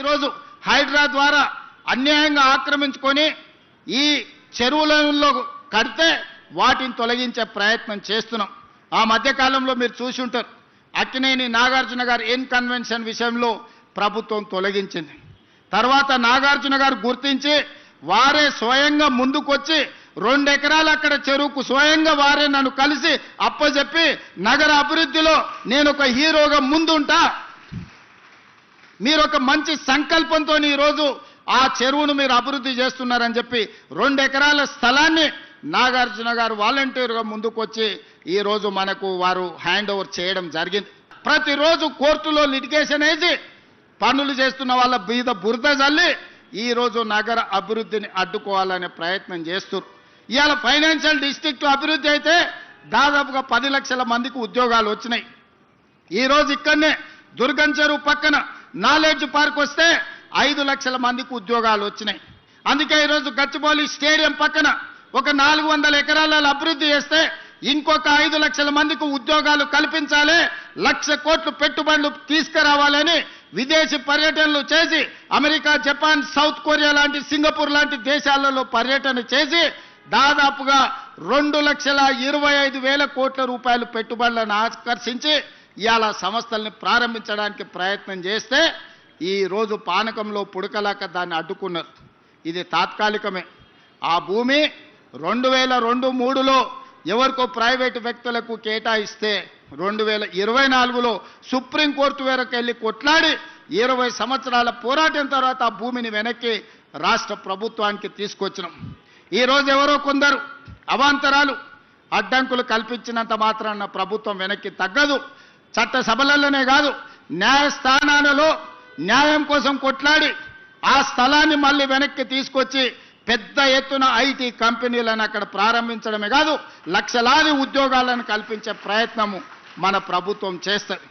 ఈరోజు హైడ్రా ద్వారా అన్యాయంగా ఆక్రమించుకొని ఈ చెరువులలో కడితే వాటిని తొలగించే ప్రయత్నం చేస్తున్నాం. ఆ మధ్యకాలంలో మీరు చూసి ఉంటారు అక్కినేని నాగార్జున గారు ఎన్ కన్వెన్షన్ విషయంలో ప్రభుత్వం తొలగించింది. తర్వాత నాగార్జున గారు గుర్తించి వారే స్వయంగా ముందుకొచ్చి రెండు ఎకరాలు అక్కడ చెరువుకు స్వయంగా వారే నన్ను కలిసి అప్పచెప్పి నగర అభివృద్ధిలో నేను ఒక హీరోగా ముందుంటా మీరు ఒక మంచి సంకల్పంతో ఈరోజు ఆ చెరువును మీరు అభివృద్ధి చేస్తున్నారని చెప్పి రెండు ఎకరాల స్థలాన్ని నాగార్జున గారు వాలంటీర్గా ముందుకొచ్చి ఈరోజు మనకు వారు హ్యాండ్ ఓవర్ చేయడం జరిగింది. ప్రతిరోజు కోర్టులో లిటిగేషన్ వేసి పనులు చేస్తున్న వాళ్ళ మీద బురద జల్లి ఈరోజు నగర అభివృద్ధిని అడ్డుకోవాలనే ప్రయత్నం చేస్తున్నారు ఇవాళ ఫైనాన్షియల్ డిస్టిక్ట్ అభివృద్ధి అయితే దాదాపుగా పది లక్షల మందికి ఉద్యోగాలు వచ్చినాయి. ఈ రోజు ఇక్కడనే దుర్గం చెరువు పక్కన నాలెడ్జ్ పార్క్ వస్తే ఐదు లక్షల మందికి ఉద్యోగాలు వచ్చినాయి. అందుకే ఈరోజు గచ్చిబౌలి స్టేడియం పక్కన ఒక నాలుగు వందల ఎకరాలలో అభివృద్ధి చేస్తే ఇంకొక ఐదు లక్షల మందికి ఉద్యోగాలు కల్పించాలి లక్ష కోట్లు పెట్టుబడులు తీసుకురావాలని విదేశీ పర్యటనలు చేసి అమెరికా జపాన్ సౌత్ కొరియా లాంటి సింగపూర్ లాంటి దేశాలలో పర్యటన చేసి దాదాపుగా రెండు లక్షల ఇరవై ఐదు వేల కోట్ల రూపాయలు పెట్టుబడులను ఆకర్షించి ఇవాళ సంస్థల్ని ప్రారంభించడానికి ప్రయత్నం చేస్తే ఈరోజు పానకంలో పుడకలాక దాన్ని అడ్డుకున్నారు. ఇది తాత్కాలికమే. ఆ భూమి రెండు వేల రెండు మూడులో ఎవరికో ప్రైవేటు వ్యక్తులకు కేటాయిస్తే రెండు వేల ఇరవై నాలుగులో సుప్రీంకోర్టు వరకు వెళ్ళి కొట్లాడి ఇరవై సంవత్సరాల పోరాటం తర్వాత ఆ భూమిని వెనక్కి రాష్ట్ర ప్రభుత్వానికి తీసుకొచ్చినాం. ఈ రోజు ఎవరో కొందరు అవాంతరాలు అడ్డంకులు కల్పించినంత మాత్రాన ప్రభుత్వం వెనక్కి తగ్గదు. చట్ట సభలలోనే కాదు న్యాయస్థానాలలో న్యాయం కోసం కొట్లాడి ఆ స్థలాన్ని మళ్ళీ వెనక్కి తీసుకొచ్చి పెద్ద ఎత్తున ఐటీ కంపెనీలను అక్కడ ప్రారంభించడమే కాదు లక్షలాది ఉద్యోగాలను కల్పించే ప్రయత్నము మన ప్రభుత్వం చేస్తుంది.